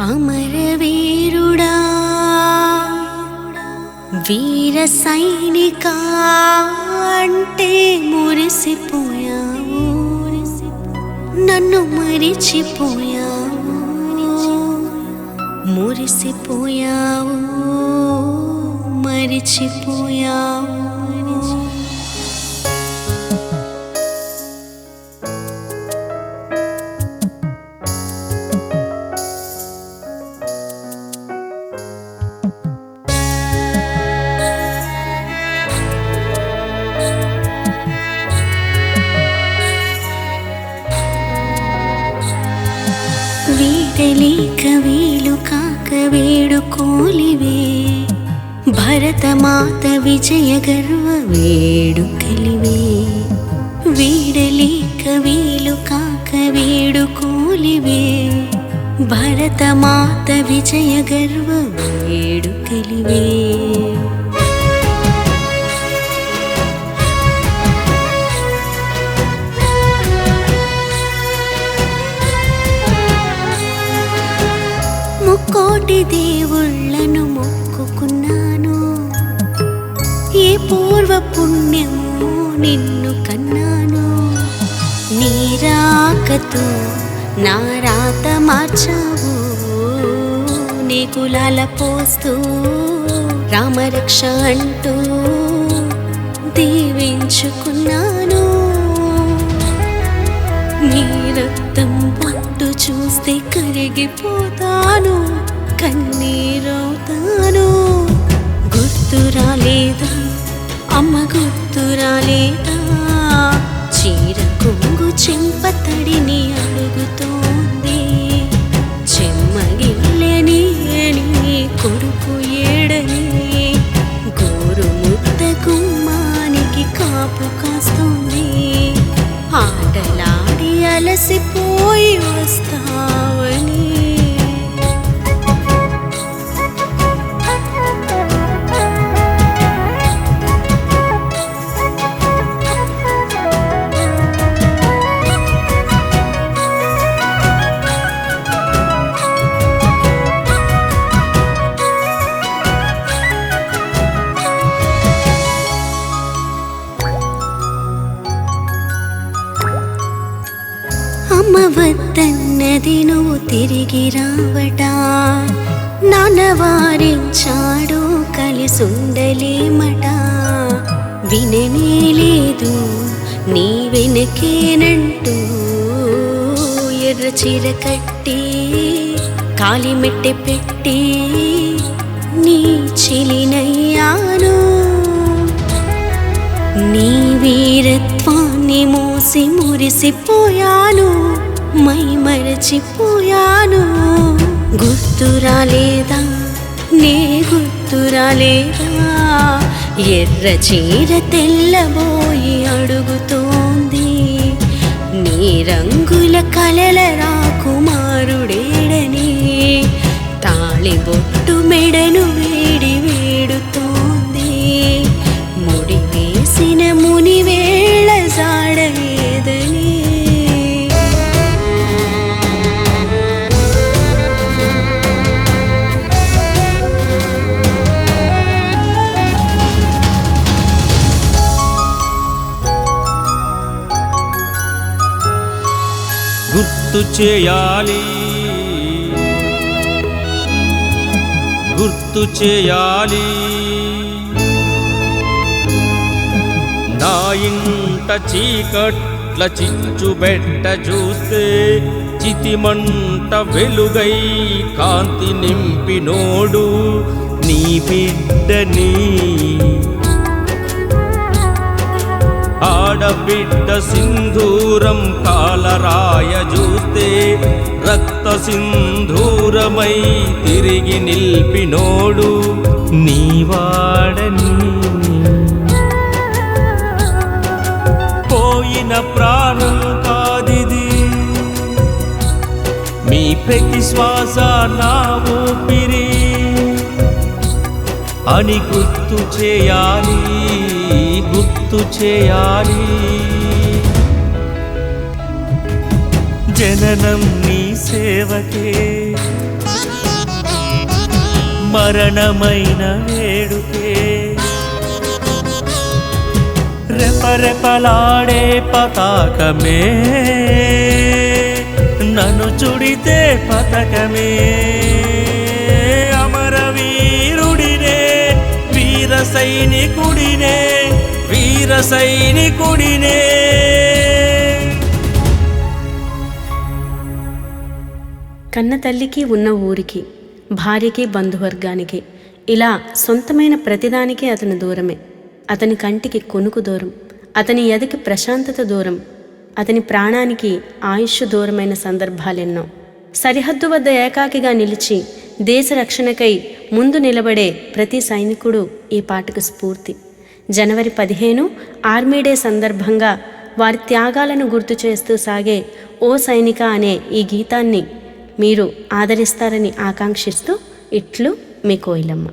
అమరవీరుడా వీర సైనిక అంటే మురిసిపోయావు. నన్ను మరిచిపోయావు. మురిసిపోయావు మరిచిపోయావు. వేడుకోలివే. భరతమాత విజయ గర్వ వేడుకలివే. వీడలేక వీలు కాక వేడుకోలివే. భరతమాత విజయ గర్వ వేడుకలివే. ముక్కోటి దేవుళ్ళను మొక్కుకున్నాను. ఏ పూర్వ పుణ్యము నిన్ను కన్నాను. నీరాకతో నా రాత మార్చావు. నీ కులాల పోస్తూ రామరక్ష అంటూ దీవించుకున్నాను. నీ రక్తం పట్టు చూస్తే కరిగిపోతాను. కన్నీరవుతాను. గుర్తు రాలేదా అమ్మ గుర్తు రాలేదా అమ్మ వద్దన్నది నువ్వు తిరిగి రావటా? నాన్నవారించాడు కలిసుండలేమట? విననే లేదు నీ వెనకేనంటూ ఎర్ర చీర కట్టి కాలిమెట్టె పెట్టి నీ చెలినయ్యాను. నీ వీరత్వ నిన్నే మూసి మురిసిపోయాను మై మరచిపోయాను. గుర్తు రాలేదా? నే గుర్తు రాలేదా? ఎర్ర చీర తెల్లబోయి అడుగుతోంది నీ రంగుల కలల రాకుమారుడేడని. తాళి చేయాలి. గుర్తు చేయాలి. నా ఇంట చీకట్ల చిచ్చుబెట్ట చూస్తే చితిమంట వెలుగై కాంతి నింపినోడు నీ బిడ్డని. ఆడబిడ్డ సింధూరం కాలరాయ చూస్తే రక్త సింధూరమై తిరిగి నిల్పినోడు నీవాడని. పోయిన ప్రాణం కాదిది. మీ ప్రతి శ్వాస నా ఊపిరి. అని గుర్తు చేయాలి. గుర్తు చేయాలి. జననం నీ సేవకే. మరణమైన వేడుకే. రెపరెపలాడే పతాకమే. నన్ను చుడితే పతకమే. అమరవీరుడినే వీర సైనికుడినే. వీర సైనికుడినే. కన్న తల్లికి ఉన్న ఊరికి భార్యకి బంధువర్గానికి ఇలా సొంతమైన ప్రతిదానికి అతను దూరమే. అతని కంటికి కొనుకు దూరం అతని ఎదకి ప్రశాంతత దూరం అతని ప్రాణానికి ఆయుష్ దూరమైన సందర్భాలెన్నో. సరిహద్దు వద్ద ఏకాకిగా నిలిచి దేశ రక్షణకై ముందు నిలబడే ప్రతి సైనికుడు ఈ పాటకు స్ఫూర్తి. జనవరి పదిహేను ఆర్మీ డే సందర్భంగా వారి త్యాగాలను గుర్తు చేస్తూ సాగే ఓ సైనిక అనే ఈ గీతాన్ని మీరు ఆదరిస్తారని ఆకాంక్షిస్తూ ఇట్లు మీ కోయిలమ్మ.